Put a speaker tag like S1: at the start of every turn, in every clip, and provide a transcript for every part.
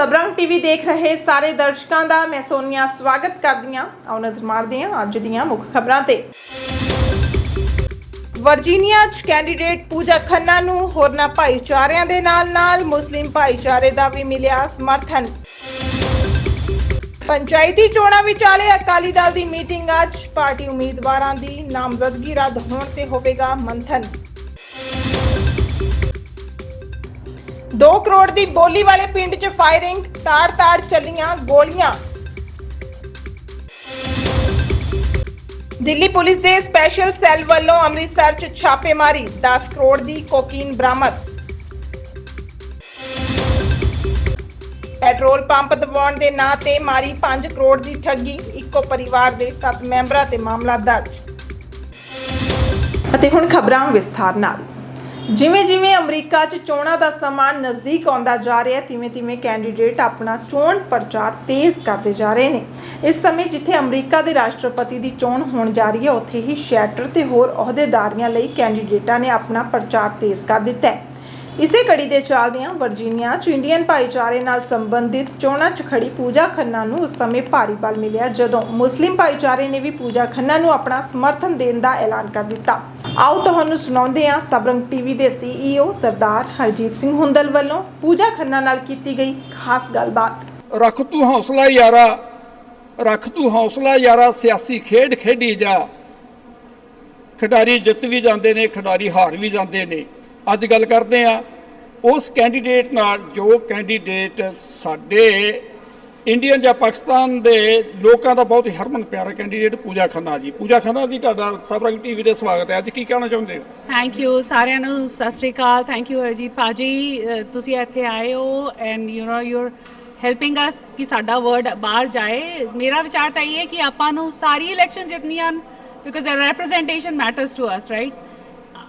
S1: ਸਬਰੰਗ TV ਦੇਖ ਰਹੇ ਸਾਰੇ ਦਰਸ਼ਕਾਂ ਦਾ ਮੈਂ ਸੋਨੀਆ ਸਵਾਗਤ ਕਰਦੀ ਹਾਂ। ਆਓ ਨਜ਼ਰ ਮਾਰਦੇ ਹਾਂ ਅੱਜ ਦੀਆਂ ਮੁੱਖ ਖਬਰਾਂ ਤੇ। ਵਰਜੀਨੀਆ 'ਚ ਕੈਂਡੀਡੇਟ ਪੂਜਾ ਖੰਨਾ ਨੂੰ ਹੋਰਨਾਂ ਭਾਈਚਾਰਿਆਂ ਦੇ ਨਾਲ-ਨਾਲ ਮੁਸਲਿਮ ਭਾਈਚਾਰੇ ਦਾ ਵੀ ਮਿਲਿਆ ਸਮਰਥਨ। ਪੰਚਾਇਤੀ ਚੋਣਾਂ ਵਿਚਾਲੇ ਅਕਾਲੀ ਦਲ ਦੀ ਮੀਟਿੰਗ ਅੱਜ, ਪਾਰਟੀ ਉਮੀਦਵਾਰਾਂ ਦੀ ਨਾਮਜ਼ਦਗੀ ਰੱਦ ਹੋਣ ਤੇ ਹੋਵੇਗਾ ਮੰਥਨ। 2 ਕਰੋੜ ਦੀ ਬੋਲੀ ਵਾਲੇ ਪਿੰਡ 'ਚ ਫਾਇਰਿੰਗ ਤਾੜ-ਤਾੜ ਚੱਲੀਆਂ ਗੋਲੀਆਂ। ਦਿੱਲੀ ਪੁਲਿਸ ਦੇ ਸਪੈਸ਼ਲ ਸੈੱਲ ਵੱਲੋਂ ਅੰਮ੍ਰਿਤਸਰ 'ਚ ਛਾਪੇਮਾਰੀ 10 ਕਰੋੜ ਦੀ ਕੋਕੀਨ ਬਰਾਮਦ। ਪੈਟਰੋਲ ਪੰਪ ਦਬਾਉਣ ਦੇ ਨਾਂ ਤੇ ਮਾਰੀ 5 ਕਰੋੜ ਦੀ ਠੱਗੀ, ਇੱਕੋ ਪਰਿਵਾਰ ਦੇ 7 ਮੈਂਬਰਾਂ ਤੇ ਮਾਮਲਾ ਦਰਜ। ਅਤੇ ਹੁਣ ਖਬਰਾਂ ਵਿਸਥਾਰ ਨਾਲ। ਜਿਵੇਂ ਜਿਵੇਂ ਅਮਰੀਕਾ 'ਚ ਚੋਣਾਂ ਦਾ ਸਮਾਂ ਨਜ਼ਦੀਕ ਆਉਂਦਾ ਜਾ ਰਿਹਾ ਹੈ, ਤਿਵੇਂ ਤਿਵੇਂ ਕੈਂਡੀਡੇਟ ਆਪਣਾ ਚੋਣ ਪ੍ਰਚਾਰ ਤੇਜ਼ ਕਰਦੇ ਜਾ ਰਹੇ ਨੇ। ਇਸ ਸਮੇਂ ਜਿੱਥੇ ਅਮਰੀਕਾ ਦੇ ਰਾਸ਼ਟਰਪਤੀ ਦੀ ਚੋਣ ਹੋਣ ਜਾ ਰਹੀ ਹੈ, ਉੱਥੇ ਹੀ ਸ਼ੈਟਰ ਤੇ ਹੋਰ ਅਹੁਦੇਦਾਰੀਆਂ ਲਈ ਕੈਂਡੀਡੇਟਾਂ ਨੇ ਆਪਣਾ ਪ੍ਰਚਾਰ ਤੇਜ਼ ਕਰ ਦਿੱਤਾ ਹੈ। ਇਸੇ ਕੜੀ ਦੇ ਚੱਲਦਿਆਂ ਵਰਜੀਨੀਆ 'ਚ ਇੰਡੀਅਨ ਭਾਈਚਾਰੇ ਨਾਲ ਸੰਬੰਧਿਤ ਚੋਣਾਂ 'ਚ ਖੜੀ ਪੂਜਾ ਖੰਨਾ ਨੂੰ ਉਸ ਸਮੇਂ ਭਾਰੀ ਬਲ ਮਿਲਿਆ ਜਦੋਂ ਮੁਸਲਿਮ ਭਾਈਚਾਰੇ ਨੇ ਵੀ ਪੂਜਾ ਖੰਨਾ ਨੂੰ ਆਪਣਾ ਸਮਰਥਨ ਦੇਣ ਦਾ ਐਲਾਨ ਕਰ ਦਿੱਤਾ। ਆਓ ਤੁਹਾਨੂੰ ਸੁਣਾਉਂਦੇ ਹਾਂ ਸਬਰੰਗ ਟੀਵੀ ਦੇ ਸੀਈਓ ਸਰਦਾਰ ਹਰਜੀਤ ਸਿੰਘ ਹੁੰਦਲ ਵੱਲੋਂ ਪੂਜਾ ਖੰਨਾ ਨਾਲ ਕੀਤੀ ਗਈ ਖਾਸ ਗੱਲਬਾਤ।
S2: ਰੱਖ ਤੂੰ ਹੌਸਲਾ ਯਾਰਾ, ਰੱਖ ਤੂੰ ਹੌਸਲਾ ਯਾਰਾ, ਸਿਆਸੀ ਖੇਡ ਖੇਡੀ ਜਾ। ਖਿਡਾਰੀ ਜਿੱਤ ਵੀ ਜਾਂਦੇ ਨੇ, ਖਿਡਾਰੀ ਹਾਰ ਵੀ ਜਾਂਦੇ ਨੇ। ਅੱਜ ਗੱਲ ਕਰਦੇ ਆ ਉਸ ਕੈਂਡੀਡੇਟ ਨਾਲ ਜੋ ਕੈਂਡੀਡੇਟ ਸਾਡੇ ਇੰਡੀਅਨ ਜਾਂ ਪਾਕਿਸਤਾਨ ਦੇ ਲੋਕਾਂ ਦਾ ਬਹੁਤ ਹੀ ਹਰਮਨ ਪਿਆਰਾ ਕੈਂਡੀਡੇਟ ਪੂਜਾ ਖੰਨਾ ਜੀ। ਪੂਜਾ ਖੰਨਾ ਜੀ ਤੁਹਾਡਾ ਸਬਰੰਗ ਟੀਵੀ ਤੇ ਸਵਾਗਤ ਹੈ। ਅੱਜ ਕੀ ਕਹਿਣਾ ਚਾਹੁੰਦੇ ਹੋ?
S3: ਥੈਂਕ ਯੂ ਸਾਰਿਆਂ ਨੂੰ। ਸਤਿ ਸ਼੍ਰੀ ਅਕਾਲ। ਥੈਂਕ ਯੂ ਹਰਜੀਤ ਪਾਜੀ ਅ, ਤੁਸੀਂ ਇੱਥੇ ਆਏ ਹੋ and you know your helping us ਕਿ ਸਾਡਾ ਵਰਡ ਬਾਹਰ ਜਾਏ। ਮੇਰਾ ਵਿਚਾਰ ਤਾਂ ਇਹ ਹੈ ਕਿ ਆਪਾਂ ਨੂੰ ਸਾਰੀ election ਜਿੱਤਣੀਆਂ because representation matters to us right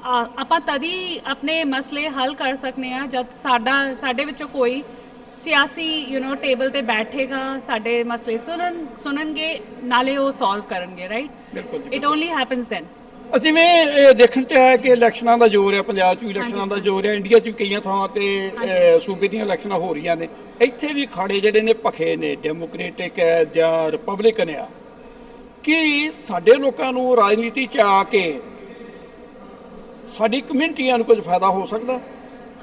S3: ਆਪਾਂ ਤਦੀ ਆਪਣੇ ਮਸਲੇ ਹੱਲ ਕਰ ਸਕਨੇ ਆ ਜਦ ਸਾਡਾ ਸਾਡੇ ਵਿੱਚੋਂ ਕੋਈ ਸਿਆਸੀ ਯੂ نو ਟੇਬਲ ਤੇ ਬੈਠੇਗਾ ਸਾਡੇ ਮਸਲੇ ਸੁਣਨ ਸੁਣਨਗੇ ਨਾਲੇ ਉਹ ਸੋਲਵ ਕਰਨਗੇ ਰਾਈਟ
S2: ਬਿਲਕੁਲ ਜੀ
S3: ਇਟ ਓਨਲੀ ਹੈਪਨਸ ਦੈਨ
S2: ਅਸੀਂ ਵੀ ਇਹ ਦੇਖਣ ਚ ਆਇਆ ਕਿ ਇਲੈਕਸ਼ਨਾਂ ਦਾ ਜ਼ੋਰ ਹੈ ਪੰਜਾਬ 'ਚ ਵੀ ਇਲੈਕਸ਼ਨਾਂ ਦਾ ਜ਼ੋਰ ਹੈ ਇੰਡੀਆ 'ਚ ਵੀ ਕਈਆਂ ਥਾਵਾਂ ਤੇ ਅਹ, ਸੂਬੇ ਦੀਆਂ ਇਲੈਕਸ਼ਨਾਂ ਹੋ ਰਹੀਆਂ ਨੇ। ਇੱਥੇ ਵੀ ਖਾੜੇ ਜਿਹੜੇ ਨੇ ਭਖੇ ਨੇ ਡੈਮੋਕ੍ਰੈਟਿਕ ਹੈ ਜਾਂ ਰਿਪਬਲਿਕਨ ਆ ਕਿ ਸਾਡੇ ਲੋਕਾਂ ਨੂੰ ਰਾਜਨੀਤੀ 'ਚ ਆ ਕੇ ਸਾਡੀ ਕਮਿਊਨਿਟੀਆਂ ਨੂੰ ਕੁਝ ਫਾਇਦਾ ਹੋ ਸਕਦਾ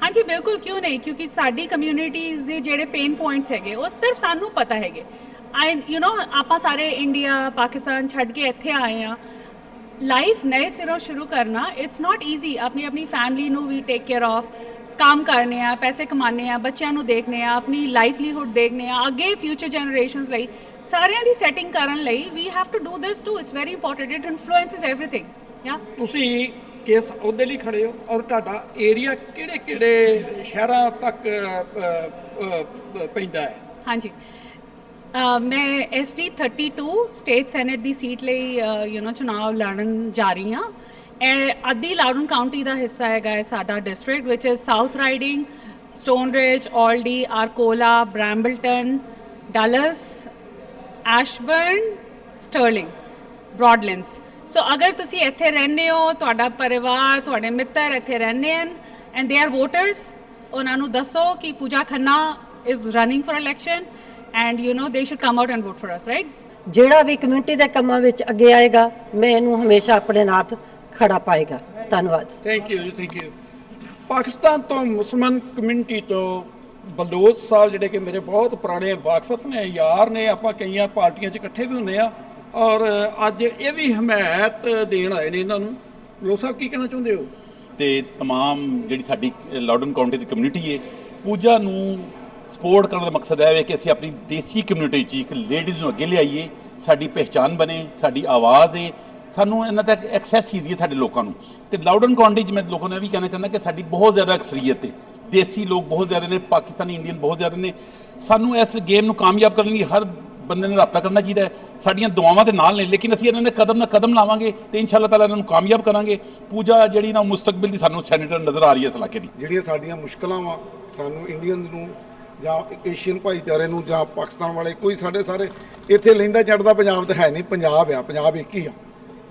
S3: ਹਾਂਜੀ ਬਿਲਕੁਲ ਕਿਉਂ ਨਹੀਂ? ਕਿਉਂਕਿ ਸਾਡੀ ਕਮਿਊਨਿਟੀਜ਼ ਦੇ ਜਿਹੜੇ ਪੇਨ ਪੁਆਇੰਟਸ ਹੈਗੇ ਉਹ ਸਿਰਫ ਸਾਨੂੰ ਪਤਾ ਹੈਗੇ। ਆਈ ਯੂ نو ਆਪਾਂ ਸਾਰੇ ਇੰਡੀਆ ਪਾਕਿਸਤਾਨ ਛੱਡ ਕੇ ਇੱਥੇ ਆਏ ਆ ਲਾਈਫ ਨਵੇਂ ਸਿਰੋਂ ਸ਼ੁਰੂ ਕਰਨਾ ਇਟਸ ਨਾਟ ਈਜ਼ੀ ਆਪਣੀ ਆਪਣੀ ਫੈਮਿਲੀ ਨੂੰ ਵੀ ਟੇਕ ਕੇਅਰ ਆਫ ਕੰਮ ਕਰਨੇ ਆ ਪੈਸੇ ਕਮਾਣੇ ਆ ਬੱਚਿਆਂ ਨੂੰ ਦੇਖਨੇ ਆ ਆਪਣੀ ਲਾਈਵਲੀਹੁੱਡ ਦੇਖਨੇ ਆ ਅੱਗੇ ਫਿਊਚਰ ਜਨਰੇਸ਼ਨਸ ਲਈ। ਸਾਰਿਆਂ ਦੀ ਸੈਟਿੰਗ ਕਰਨ ਲਈ ਵੀ have to do this too it's very important it influences everything ਯਾ
S2: ਤੁਸੀਂ ਕਿਸ ਅਹੁਦੇ ਲਈ ਖੜੇ ਹੋ ਔਰ ਤੁਹਾਡਾ ਏਰੀਆ ਕਿਹੜੇ ਕਿਹੜੇ ਸ਼ਹਿਰਾਂ ਤੱਕ ਪੈਂਦਾ ਹੈ?
S3: ਹਾਂਜੀ। ਅ, ਮੈਂ ਐਸਡੀ 32 ਸਟੇਟ ਸੈਨੇਟ ਦੀ ਸੀਟ ਲਈ ਯੂ نو ਚੁਣਾਵ ਲੜਨ ਜਾ ਰਹੀ ਹਾਂ। ਇਹ ਅੱਧੀ ਲਾਰੂਨ ਕਾਉਂਟੀ ਦਾ ਹਿੱਸਾ ਹੈਗਾ ਹੈ ਸਾਡਾ district which is South Riding Stone Ridge Aldie Arcola Brambleton Dulles Ashburn Sterling Broadlands so ਅਗਰ ਤੁਸੀਂ ਇੱਥੇ ਰਹਿੰਦੇ ਹੋ ਤੁਹਾਡਾ ਪਰਿਵਾਰ ਤੁਹਾਡੇ ਮਿੱਤਰ ਇੱਥੇ ਰਹਿੰਦੇ ਹਨ ਐਂਡ ਦੇ ਆਰ ਵੋਟਰਸ ਉਹਨਾਂ ਨੂੰ ਦੱਸੋ ਕਿ Pooja Khanna is running for election and you know they should come out and vote for us right
S4: ਜਿਹੜਾ ਵੀ ਕਮਿਊਨਿਟੀ ਦੇ ਕੰਮਾਂ ਵਿੱਚ ਅੱਗੇ ਆਏਗਾ ਮੈਂ ਇਹਨੂੰ ਹਮੇਸ਼ਾ ਆਪਣੇ ਨਾਲ ਖੜਾ ਪਾਏਗਾ ਧੰਨਵਾਦ
S2: thank you thank you Pakistan ਤੋਂ ਮੁਸਲਮਾਨ ਕਮਿਊਨਿਟੀ ਤੋਂ ਬਲੋਚ ਸਾਹਿਬ ਜਿਹੜੇ ਕਿ ਮੇਰੇ ਬਹੁਤ ਪੁਰਾਣੇ ਵਾਕਫਤ ਨੇ ਯਾਰ ਨੇ ਆਪਾਂ ਕਈਆਂ ਪਾਰਟੀਆਂ 'ਚ ਇਕੱਠੇ ਵੀ ਹੁੰਨੇ ਆ ਔਰ ਅੱਜ ਇਹ ਵੀ ਹਮਾਇਤ ਦੇਣ ਆਏ ਨੇ ਇਹਨਾਂ ਨੂੰ ਲੋ ਸਾਹਿਬ ਕੀ ਕਹਿਣਾ ਚਾਹੁੰਦੇ ਹੋ
S5: ਤੇ तमाम ਜਿਹੜੀ ਸਾਡੀ ਲਾਡਨ ਕਾਉਂਟੀ ਦੀ ਕਮਿਊਨਿਟੀ ਹੈ ਪੂਜਾ ਨੂੰ ਸਪੋਰਟ ਕਰਨ ਦਾ ਮਕਸਦ ਹੈ ਕਿ ਅਸੀਂ ਆਪਣੀ ਦੇਸੀ ਕਮਿਊਨਿਟੀ 'ਚ ਇੱਕ ਲੇਡੀਜ਼ ਨੂੰ ਅੱਗੇ ਲਿਆਈਏ ਸਾਡੀ ਪਹਿਚਾਨ ਬਣੇ ਸਾਡੀ ਆਵਾਜ਼ ਹੈ ਸਾਨੂੰ ਇਹਨਾਂ ਤੱਕ ਐਕਸੈਸ ਹੀ ਦੀ ਸਾਡੇ ਲੋਕਾਂ ਨੂੰ ਤੇ ਲਾਡਨ ਕਾਉਂਟੀ 'ਚ ਮੈਂ ਲੋਕਾਂ ਨੂੰ ਇਹ ਵੀ ਕਹਿਣਾ ਚਾਹੁੰਦਾ ਕਿ ਸਾਡੀ ਬਹੁਤ ਜ਼ਿਆਦਾ ਅਕਸਰੀਅਤ ਹੈ ਦੇਸੀ ਲੋਕ ਬਹੁਤ ਜ਼ਿਆਦਾ ਨੇ ਪਾਕਿਸਤਾਨੀ ਇੰਡੀਅਨ ਬਹੁਤ ਜ਼ਿਆਦਾ ਨੇ ਸਾਨੂੰ ਇਸ ਗੇਮ ਨੂੰ ਕਾਮਯਾਬ ਕਰਨ ਲਈ ਹਰ ਬੰਦੇ ਨੂੰ ਰਾਬਤਾ ਕਰਨਾ ਚਾਹੀਦਾ ਹੈ। ਸਾਡੀਆਂ ਦੁਆਵਾਂ ਦੇ ਨਾਲ ਨੇ, ਲੇਕਿਨ ਅਸੀਂ ਇਹਨਾਂ ਦੇ ਕਦਮ ਨਾਲ ਕਦਮ ਲਾਵਾਂਗੇ ਤੇ ਇਨਸ਼ਾਅੱਲਾ ਤਾਲਾ ਇਹਨਾਂ ਨੂੰ ਕਾਮਯਾਬ ਕਰਾਂਗੇ। ਪੂਜਾ ਜਿਹੜੀ ਨਾ ਮੁਸਤਕਬਲ ਦੀ ਸਾਨੂੰ ਸੈਨੇਟਰ ਨਜ਼ਰ ਆ ਰਹੀ ਹੈ ਇਸ ਇਲਾਕੇ ਦੀ।
S6: ਜਿਹੜੀਆਂ ਸਾਡੀਆਂ ਮੁਸ਼ਕਲਾਂ ਵਾ, ਸਾਨੂੰ ਇੰਡੀਅਨ ਨੂੰ ਜਾਂ ਏਸ਼ੀਅਨ ਭਾਈਚਾਰੇ ਨੂੰ ਜਾਂ ਪਾਕਿਸਤਾਨ ਵਾਲੇ, ਕੋਈ ਸਾਡੇ ਸਾਰੇ ਇੱਥੇ ਲੈਂਦਾ ਚੜਦਾ ਪੰਜਾਬ ਤਾਂ ਹੈ ਨਹੀਂ, ਪੰਜਾਬ ਆ, ਪੰਜਾਬ ਇੱਕ ਹੀ ਆ।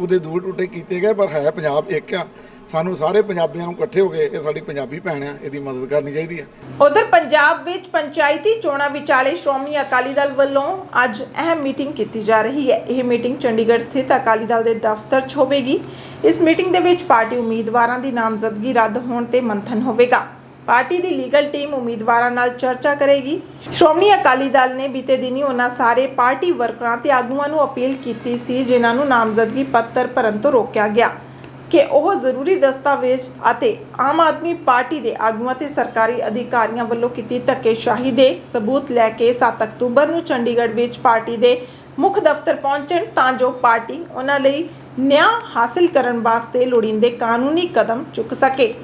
S6: ਉਹਦੇ ਦੂਰ ਟੁੱਟੇ ਕੀਤੇ ਗਏ, ਪਰ ਹੈ ਪੰਜਾਬ ਇੱਕ ਆ। ਸਾਨੂੰ ਸਾਰੇ ਪੰਜਾਬੀਆਂ ਨੂੰ ਇਕੱਠੇ ਹੋ ਕੇ ਇਹ ਸਾਡੀ ਪੰਜਾਬੀ ਭੈਣ ਆ, ਇਹਦੀ ਮਦਦ ਕਰਨੀ ਚਾਹੀਦੀ ਹੈ
S1: ਉਧਰ ਪੰਜਾਬ ਵਿੱਚ ਪੰਚਾਇਤੀ ਚੋਣਾਂ ਵਿਚਾਲੇ ਸ਼੍ਰੋਮਣੀ ਅਕਾਲੀ ਦਲ ਵੱਲੋਂ ਅੱਜ ਅਹਿਮ ਮੀਟਿੰਗ ਕੀਤੀ ਜਾ ਰਹੀ ਹੈ। ਇਹ ਮੀਟਿੰਗ ਚੰਡੀਗੜ੍ਹ ਸਥਿਤ ਅਕਾਲੀ ਦਲ ਦੇ ਦਫ਼ਤਰ 'ਚ ਹੋਵੇਗੀ। ਇਸ ਮੀਟਿੰਗ ਦੇ ਵਿੱਚ ਪਾਰਟੀ ਉਮੀਦਵਾਰਾਂ ਦੀ ਨਾਮਜ਼ਦਗੀ ਰੱਦ ਹੋਣ ਤੇ ਮੰਥਨ ਹੋਵੇਗਾ। ਪਾਰਟੀ ਦੀ ਲੀਗਲ ਟੀਮ ਉਮੀਦਵਾਰਾਂ ਨਾਲ ਚਰਚਾ ਕਰੇਗੀ। ਸ਼੍ਰੋਮਣੀ ਅਕਾਲੀ ਦਲ ਨੇ ਬੀਤੇ ਦਿਨੀ ਉਹਨਾਂ ਸਾਰੇ ਪਾਰਟੀ ਵਰਕਰਾਂ ਤੇ ਆਗੂਆਂ ਨੂੰ ਅਪੀਲ ਕੀਤੀ ਸੀ, ਜਿਨ੍ਹਾਂ ਨੂੰ ਨਾਮਜ਼ਦਗੀ ਪੱਤਰ ਭਰਨ ਤੋਂ ਰੋਕਿਆ ਗਿਆ ਕਿ ਉਹ ਜ਼ਰੂਰੀ ਦਸਤਾਵੇਜ਼ ਅਤੇ ਆਮ ਆਦਮੀ ਪਾਰਟੀ ਦੇ ਆਗੂਆਂ ਤੇ ਸਰਕਾਰੀ ਅਧਿਕਾਰੀਆਂ ਵੱਲੋਂ ਕੀਤੀ ਧੱਕੇਸ਼ਾਹੀ ਦੇ ਸਬੂਤ ਲੈ ਕੇ 7 ਅਕਤੂਬਰ ਨੂੰ ਚੰਡੀਗੜ੍ਹ ਵਿੱਚ ਪਾਰਟੀ ਦੇ ਮੁੱਖ ਦਫ਼ਤਰ ਪਹੁੰਚਣ ਤਾਂ ਜੋ ਪਾਰਟੀ ਉਹਨਾਂ ਲਈ ਨਿਆਂ ਹਾਸਲ ਕਰਨ ਵਾਸਤੇ ਲੋੜੀਂਦੇ ਕਾਨੂੰਨੀ ਕਦਮ ਚੁੱਕ ਸਕੇ।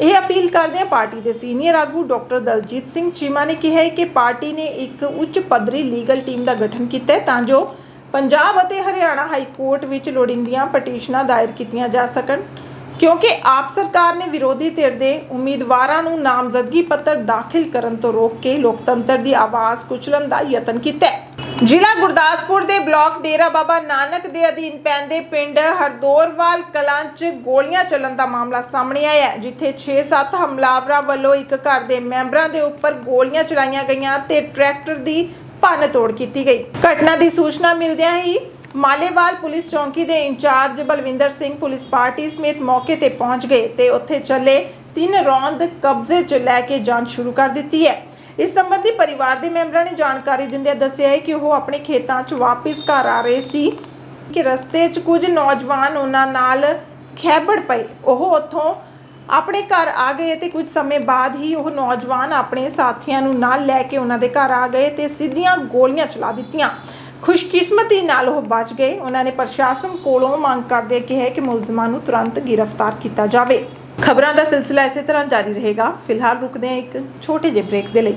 S1: ਇਹ ਅਪੀਲ ਕਰਦਿਆਂ ਪਾਰਟੀ ਦੇ ਸੀਨੀਅਰ ਆਗੂ ਡਾਕਟਰ ਦਲਜੀਤ ਸਿੰਘ ਚੀਮਾ ਨੇ ਕਿਹਾ ਹੈ ਕਿ ਪਾਰਟੀ ਨੇ ਇੱਕ ਉੱਚ ਪੱਧਰੀ ਲੀਗਲ ਟੀਮ ਦਾ ਗਠਨ ਕੀਤਾ ਹੈ ਤਾਂ ਜੋ ਪੰਜਾਬ ਅਤੇ ਹਰਿਆਣਾ ਹਾਈ ਕੋਰਟ ਵਿੱਚ ਲੋੜੀਂਦੀਆਂ ਪਟੀਸ਼ਨਾਂ ਦਾਇਰ ਕੀਤੀਆਂ ਜਾ ਸਕਣ। ਕਿਉਂਕਿ ਆਪ ਸਰਕਾਰ ਨੇ ਵਿਰੋਧੀ ਧਿਰ ਦੇ ਉਮੀਦਵਾਰਾਂ ਨੂੰ ਨਾਮਜ਼ਦਗੀ ਪੱਤਰ ਦਾਖਲ ਕਰਨ ਤੋਂ ਰੋਕ ਕੇ ਲੋਕਤੰਤਰ ਦੀ ਆਵਾਜ਼ ਕੁਚਲਣ ਦਾ ਯਤਨ ਕੀਤਾ ਹੈ। ਜ਼ਿਲ੍ਹਾ ਗੁਰਦਾਸਪੁਰ ਦੇ ਬਲਾਕ ਡੇਰਾ ਬਾਬਾ ਨਾਨਕ ਦੇ ਅਧੀਨ ਪੈਂਦੇ ਪਿੰਡ ਹਰਦੋਰਵਾਲ ਕਲਾਂ 'ਚ ਗੋਲੀਆਂ ਚੱਲਣ ਦਾ ਮਾਮਲਾ ਸਾਹਮਣੇ ਆਇਆ ਹੈ, ਜਿੱਥੇ 6-7 ਹਮਲਾਵਰਾਂ ਵੱਲੋਂ ਇੱਕ ਘਰ ਦੇ ਮੈਂਬਰਾਂ ਦੇ ਉੱਪਰ ਗੋਲੀਆਂ ਚਲਾਈਆਂ ਗਈਆਂ ਤੇ ਟਰੈਕਟਰ ਦੀ ਭੰਨ ਤੋੜ ਕੀਤੀ ਗਈ। ਘਟਨਾ ਦੀ ਸੂਚਨਾ ਮਿਲਦਿਆਂ ਹੀ ਮਾਲੇਵਾਲ ਪੁਲਿਸ ਚੌਂਕੀ ਦੇ incharge Balwinder Singh police party ਸਮੇਤ ਮੌਕੇ ਤੇ ਪਹੁੰਚ ਗਏ ਤੇ ਉੱਥੇ ਚੱਲੇ ਤਿੰਨ ਰੌਂਦ ਕਬਜ਼ੇ 'ਚ ਲੈ ਕੇ ਜਾਂਚ ਸ਼ੁਰੂ ਕਰ ਦਿੱਤੀ ਹੈ। ਇਸ ਸੰਬੰਧੀ ਪਰਿਵਾਰ ਦੇ ਮੈਂਬਰਾਂ ਨੇ ਜਾਣਕਾਰੀ ਦਿੰਦਿਆਂ ਦੱਸਿਆ ਹੈ ਕਿ ਉਹ ਆਪਣੇ ਖੇਤਾਂ 'ਚ ਵਾਪਸ ਘਰ ਆ ਰਹੇ ਸੀ ਕਿ ਰਸਤੇ 'ਚ ਕੁਝ ਨੌਜਵਾਨ ਉਹਨਾਂ ਨਾਲ ਖੈਬੜ ਪਏ। ਉਹ ਉੱਥੋਂ ਆਪਣੇ ਘਰ ਆ ਗਏ ਤੇ ਕੁਝ ਸਮੇਂ ਬਾਅਦ ਹੀ ਉਹ ਨੌਜਵਾਨ ਆਪਣੇ ਸਾਥੀਆਂ ਨੂੰ ਨਾਲ ਲੈ ਕੇ ਉਹਨਾਂ ਦੇ ਘਰ ਆ ਗਏ ਤੇ ਸਿੱਧੀਆਂ ਗੋਲੀਆਂ ਚਲਾ ਦਿੱਤੀਆਂ। ਖੁਸ਼ਕਿਸਮਤੀ ਨਾਲ ਉਹ ਬਚ ਗਏ। ਉਹਨਾਂ ਨੇ ਪ੍ਰਸ਼ਾਸਨ ਕੋਲੋਂ ਮੰਗ ਕਰਦੇ ਕਿਹਾ ਕਿ ਮੁਲਜ਼ਮਾਂ ਨੂੰ ਤੁਰੰਤ ਗ੍ਰਿਫਤਾਰ ਕੀਤਾ ਜਾਵੇ। ਖਬਰਾਂ ਦਾ ਸਿਲਸਿਲਾ ਇਸੇ ਤਰ੍ਹਾਂ ਜਾਰੀ ਰਹੇਗਾ। ਫਿਲਹਾਲ ਰੁਕਦੇ ਹਾਂ ਇੱਕ ਛੋਟੇ ਜਿਹੇ ਬ੍ਰੇਕ ਦੇ ਲਈ।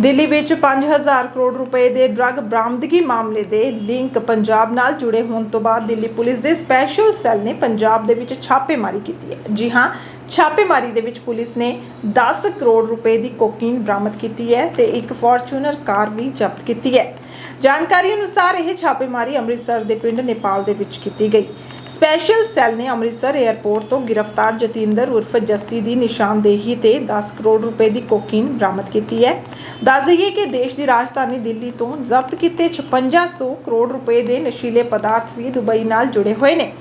S1: ਦਿੱਲੀ ਵਿੱਚ 5000 ਕਰੋੜ ਰੁਪਏ ਦੇ ਡਰੱਗ ਬਰਾਮਦਗੀ ਮਾਮਲੇ ਦੇ ਲਿੰਕ ਪੰਜਾਬ ਨਾਲ ਜੁੜੇ ਹੋਣ ਤੋਂ ਬਾਅਦ ਦਿੱਲੀ ਪੁਲਿਸ ਦੇ ਸਪੈਸ਼ਲ ਸੈੱਲ ਨੇ ਪੰਜਾਬ ਦੇ ਵਿੱਚ ਛਾਪੇਮਾਰੀ ਕੀਤੀ ਹੈ। ਜੀ ਹਾਂ, ਛਾਪੇਮਾਰੀ ਦੇ ਵਿੱਚ ਪੁਲਿਸ ਨੇ 10 ਕਰੋੜ ਰੁਪਏ ਦੀ ਕੋਕੀਨ ਬਰਾਮਦ ਕੀਤੀ ਹੈ ਤੇ ਇੱਕ ਫੋਰਚੂਨਰ ਕਾਰ ਵੀ ਜ਼ਬਤ ਕੀਤੀ ਹੈ। ਜਾਣਕਾਰੀ ਅਨੁਸਾਰ ਇਹ ਛਾਪੇਮਾਰੀ ਅੰਮ੍ਰਿਤਸਰ ਦੇ ਪਿੰਡ ਨੇਪਾਲ ਦੇ ਵਿੱਚ ਕੀਤੀ ਗਈ। ਸਪੈਸ਼ਲ ਸੈੱਲ ਨੇ ਅੰਮ੍ਰਿਤਸਰ 에ਅਰਪੋਰਟ ਤੋਂ ਗ੍ਰਿਫਤਾਰ ਜਤਿੰਦਰ ਉਰਫ ਜੱਸੀ ਦੀ ਨਿਸ਼ਾਨਦੇਹੀ ਤੇ 10 ਕਰੋੜ ਰੁਪਏ ਦੀ ਕੋਕੀਨ ਬਰਾਮਦ ਕੀਤੀ ਹੈ। ਦੱਸ ਦਈਏ ਕਿ ਦੇਸ਼ ਦੀ ਰਾਜਧਾਨੀ ਦਿੱਲੀ ਤੋਂ ਜ਼ਬਤ ਕੀਤੇ 5600 ਕਰੋੜ ਰੁਪਏ ਦੇ ਨਸ਼ੀਲੇ ਪਦਾਰਥ ਵੀ ਦੁਬਈ ਨਾਲ ਜੁੜੇ ਹੋਏ ਨੇ।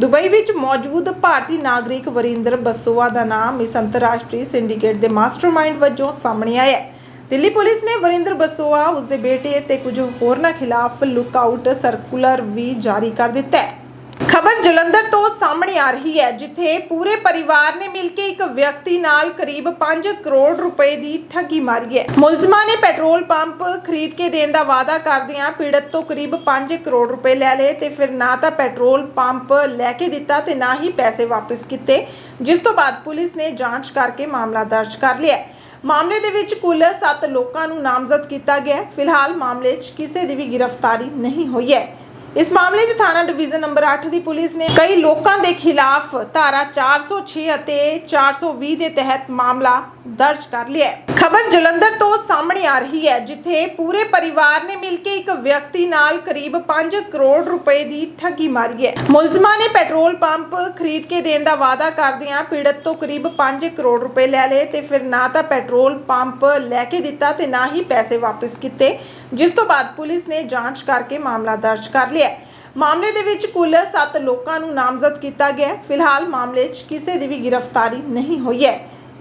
S1: ਦੁਬਈ ਵਿੱਚ ਮੌਜੂਦ ਭਾਰਤੀ ਨਾਗਰਿਕ ਵਰਿੰਦਰ ਬਸੋਆ ਦਾ ਨਾਮ ਇਸ ਅੰਤਰਰਾਸ਼ਟਰੀ ਸਿੰਡੀਕੇਟ ਦੇ ਮਾਸਟਰਮਾਈਂਡ ਵਜੋਂ ਸਾਹਮਣੇ ਆਇਆ ਹੈ। ਦਿੱਲੀ ਪੁਲਿਸ ਨੇ ਵਰਿੰਦਰ ਬਸੋਆ, ਉਸਦੇ ਬੇਟੇ ਤੇ ਕੁਝ ਹੋਰਨਾਂ ਖਿਲਾਫ ਲੁੱਕਆਊਟ ਸਰਕੂਲਰ ਵੀ ਜਾਰੀ ਕਰ ਦਿੱਤਾ ਹੈ। ਖਬਰ ਜਲੰਧਰ ਤੋਂ ਸਾਹਮਣੇ ਆ ਰਹੀ ਹੈ, ਜਿੱਥੇ ਪੂਰੇ ਪਰਿਵਾਰ ਨੇ ਮਿਲ ਕੇ ਇੱਕ ਵਿਅਕਤੀ ਨਾਲ ਕਰੀਬ 5 ਕਰੋੜ ਰੁਪਏ ਦੀ ਠੱਗੀ ਮਾਰੀ ਹੈ ਮੁਲਜ਼ਮਾਂ ਨੇ ਪੈਟਰੋਲ ਪੰਪ ਖਰੀਦ ਕੇ ਦੇਣ ਦਾ ਵਾਅਦਾ ਕਰਦਿਆਂ ਪੀੜਤ ਤੋਂ ਕਰੀਬ 5 ਕਰੋੜ ਰੁਪਏ ਲੈ ਲਏ ਤੇ ਫਿਰ ਨਾ ਤਾਂ ਪੈਟਰੋਲ ਪੰਪ ਲੈ ਕੇ ਦਿੱਤਾ ਤੇ ਨਾ ਹੀ ਪੈਸੇ ਵਾਪਸ ਕੀਤੇ, ਜਿਸ ਤੋਂ ਬਾਅਦ ਪੁਲਿਸ ਨੇ ਜਾਂਚ ਕਰਕੇ ਮਾਮਲਾ ਦਰਜ ਕਰ ਲਿਆ ਹੈ। ਮਾਮਲੇ ਦੇ ਵਿੱਚ ਕੁੱਲ 7 ਲੋਕਾਂ ਨੂੰ ਨਾਮਜ਼ਦ ਕੀਤਾ ਗਿਆ ਹੈ। ਫਿਲਹਾਲ ਮਾਮਲੇ 'ਚ ਕਿਸੇ ਦੀ ਵੀ ਗ੍ਰਿਫਤਾਰੀ ਨਹੀਂ ਹੋਈ ਹੈ ਇਸ ਮਾਮਲੇ 'ਚ ਥਾਣਾ ਡਿਵੀਜ਼ਨ ਨੰਬਰ 8 ਦੀ ਪੁਲਿਸ ਨੇ ਕਈ ਲੋਕਾਂ ਦੇ ਖਿਲਾਫ ਧਾਰਾ 406 ਅਤੇ 420 ਦੇ ਤਹਿਤ ਮਾਮਲਾ ਦਰਜ ਕਰ ਲਿਆ ਖਬਰ ਜਲੰਧਰ ਤੋਂ ਸਾਹਮਣੇ ਆ ਰਹੀ ਹੈ, ਜਿੱਥੇ ਪੂਰੇ ਪਰਿਵਾਰ ਨੇ ਮਿਲ ਕੇ ਇੱਕ ਵਿਅਕਤੀ ਨਾਲ ਕਰੀਬ 5 ਕਰੋੜ ਰੁਪਏ ਦੀ ਠੱਗੀ ਮਾਰੀ ਹੈ। ਮੁਲਜ਼ਮਾਂ ਨੇ ਪੈਟਰੋਲ ਪੰਪ ਖਰੀਦ ਕੇ ਦੇਣ ਦਾ ਵਾਅਦਾ ਕਰਦਿਆਂ ਪੀੜਤ ਤੋਂ ਕਰੀਬ 5 ਕਰੋੜ ਰੁਪਏ ਲੈ ਲਏ ਤੇ ਫਿਰ ਨਾ ਤਾਂ ਪੈਟਰੋਲ ਪੰਪ ਲੈ ਕੇ ਦਿੱਤਾ ਤੇ ਨਾ ਹੀ ਪੈਸੇ ਵਾਪਸ ਕੀਤੇ, ਜਿਸ ਤੋਂ ਬਾਅਦ ਪੁਲਿਸ ਨੇ ਜਾਂਚ ਕਰਕੇ ਮਾਮਲਾ ਦਰਜ ਕਰ ਲਿਆ ਮਾਮਲੇ ਦੇ ਵਿੱਚ ਕੁੱਲ 7 ਲੋਕਾਂ ਨੂੰ ਨਾਮਜ਼ਦ ਕੀਤਾ ਗਿਆ ਫਿਲਹਾਲ ਮਾਮਲੇ 'ਚ ਕਿਸੇ ਦੀ ਵੀ ਗ੍ਰਿਫਤਾਰੀ ਨਹੀਂ ਹੋਈ ਹੈ।